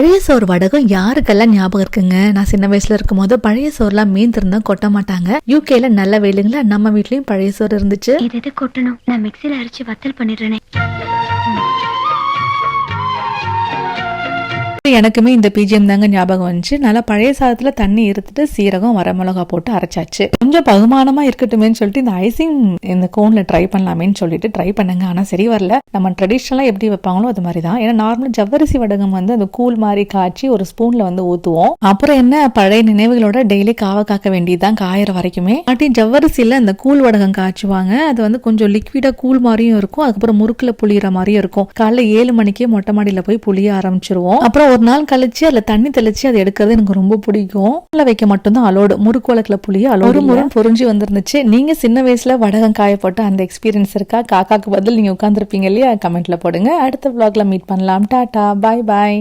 பழைய சோறு வடகம் யாருக்கெல்லாம் ஞாபகம் இருக்குங்க? நான் சின்ன வயசுல இருக்கும் போது பழைய சோறுலாம் மீந்திருந்தா கொட்ட மாட்டாங்க. யூகேல நல்ல வேலைங்களா? நம்ம வீட்லயும் பழைய சோறு இருந்துச்சு. இது கொட்டணும்? நான் மிக்சியில அரைச்சு வத்தல் பண்ணிடுறேன். எனக்குமே இந்த பிஜிஎம் தாங்க ஞாபகம் வந்துச்சு. நல்லா பழைய சாதத்தில் தண்ணி இருத்துட்டு சீரகம் வரமிளகா போட்டு அரைச்சாச்சு. கொஞ்சம் பகுமானமாக இருக்கட்டுமேன்னு சொல்லிட்டு இந்த ஐசிங் இந்த கோனில் ட்ரை பண்ணலாமேன்னு சொல்லிட்டு ட்ரை பண்ணுங்க. ஆனால் சரி வரல. நம்ம ட்ரெடிஷ்னலாக எப்படி வைப்பாங்களோ அது மாதிரி தான் ஏன்னா நார்மலாக ஜவ்வரிசி வடகம் வந்து அந்த கூழ் மாதிரி காய்ச்சி ஒரு ஸ்பூனில் வந்து ஊற்றுவோம் அப்புறம் என்ன? பழைய நினைவுகளோட டெய்லி காவை காக்க வேண்டியதுதான். காயற வரைக்குமே. ஆட்டி ஜவ்வரிசியில் அந்த கூழ் வடகம் காய்ச்சுவாங்க. அது வந்து கொஞ்சம் லிக்விடாக கூழ் மாதிரியும் இருக்கும். அதுக்கப்புறம் முறுக்கில் புளியிற மாதிரியும் இருக்கும். காலைல ஏழு மணிக்கே மொட்டை மாடியில் போய் புளிய ஆரம்பிச்சிருவோம். அப்புறம் ஒரு நாள் கழிச்சு அதுல தண்ணி தெளிச்சு அதை எடுக்கிறது எனக்கு ரொம்ப பிடிக்கும். உள்ள வைக்க மட்டும்தான் அலோடு முறுக்கு வழக்குல புளிய அலோடு ஒரு முறை புரிஞ்சு வந்திருந்துச்சு. நீங்க சின்ன வயசுல வடகம் காய போட்டு அந்த எக்ஸ்பீரியன்ஸ் இருக்கா? காக்காக்கு பதில் நீங்க உட்காந்துருப்பீங்க இல்லையா? கமெண்ட்ல போடுங்க. அடுத்த vlogல மீட் பண்ணலாம். டாடா பாய் பாய்